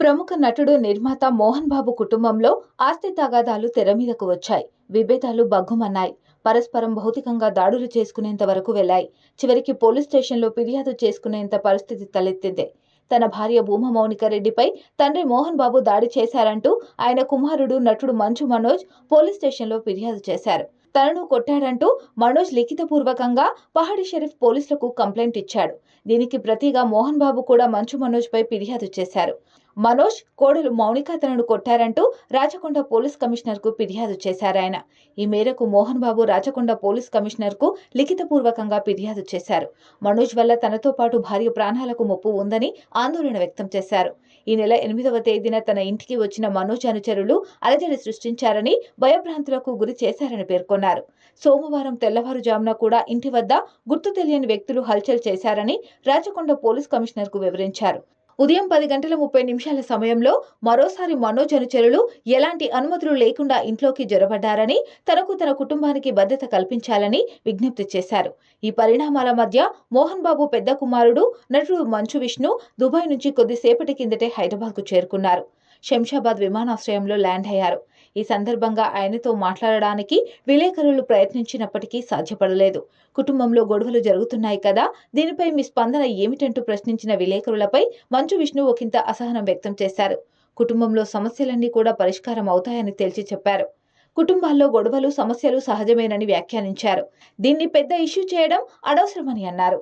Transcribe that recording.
ప్రముఖ నటుడు నిర్మాత మోహన్ బాబు కుటుంబంలో ఆస్తి తగాదాలు తెర మీదకు వచ్చాయి. విభేదాలు బగ్గుమన్నాయి పరస్పరం భౌతికంగా దాడులు చేసుకునేంత వరకు వెళ్ళాయి. చివరికి పోలీస్ స్టేషన్లో ఫిర్యాదు చేసుకునేంత పరిస్థితి తలెత్తింది. తన భార్య భూమా మౌనిక రెడ్డిపై తండ్రి మోహన్ బాబు దాడి చేశారంటూ ఆయన కుమారుడు నటుడు మంచు మనోజ్ పోలీస్ స్టేషన్లో ఫిర్యాదు చేశారు. తనను కొట్టాడంటూ మనోజ్ లిఖితపూర్వకంగా పహాడి షరీఫ్ పోలీసులకు కంప్లైంట్ ఇచ్చాడు. దీనికి ప్రతిగా మోహన్ బాబు కూడా మంచు మనోజ్ పై ఫిర్యాదు చేశారు. మనోజ్ కోడలు మౌనిక తనను కొట్టారంటూ రాచకొండ పోలీస్ కమిషనర్కు ఫిర్యాదు చేశారాయన ఈ మేరకు మోహన్ బాబు రాచకొండ పోలీస్ కమిషనర్కు లిఖితపూర్వకంగా ఫిర్యాదు చేశారు. మనోజ్ వల్ల తనతో పాటు భార్య ప్రాణాలకు ముప్పు ఉందని ఆందోళన వ్యక్తం చేశారు. ఈ నెల ఎనిమిదవ తేదీన తన ఇంటికి వచ్చిన మనోజ్ అనుచరులు అలజడి సృష్టించారని భయభ్రాంతులకు గురి చేశారని పేర్కొన్నారు. సోమవారం తెల్లవారుజామున కూడా ఇంటి వద్ద గుర్తు తెలియని వ్యక్తులు హల్చల్ చేశారని రాచకొండ పోలీస్ కమిషనర్కు వివరించారు. ఉదయం పది గంటల ముప్పై నిమిషాల సమయంలో మరోసారి మనోజ్ అనుచరులు ఎలాంటి అనుమతులు లేకుండా ఇంట్లోకి జొరబడ్డారని తనకు తన కుటుంబానికి భద్రత కల్పించాలని విజ్ఞప్తి చేశారు. ఈ పరిణామాల మధ్య మోహన్ బాబు పెద్ద కుమారుడు నటుడు మంచు విష్ణు దుబాయ్ నుంచి కొద్దిసేపటి కిందటే హైదరాబాద్కు చేరుకున్నారు. శంషాబాద్ విమానాశ్రయంలో ల్యాండ్ అయ్యారు. ఈ సందర్భంగా ఆయనతో మాట్లాడడానికి విలేకరులు ప్రయత్నించినప్పటికీ సాధ్యపడలేదు. కుటుంబంలో గొడవలు జరుగుతున్నాయి కదా దీనిపై మీ స్పందన ఏమిటంటూ ప్రశ్నించిన విలేకరులపై మంచు విష్ణు ఒకంత అసహనం వ్యక్తం చేశారు. కుటుంబంలో సమస్యలన్నీ కూడా పరిష్కారం అవుతాయని తేల్చి చెప్పారు. కుటుంబాల్లో గొడవలు సమస్యలు సహజమేనని వ్యాఖ్యానించారు. దీన్ని పెద్ద ఇష్యూ చేయడం అనవసరమని అన్నారు.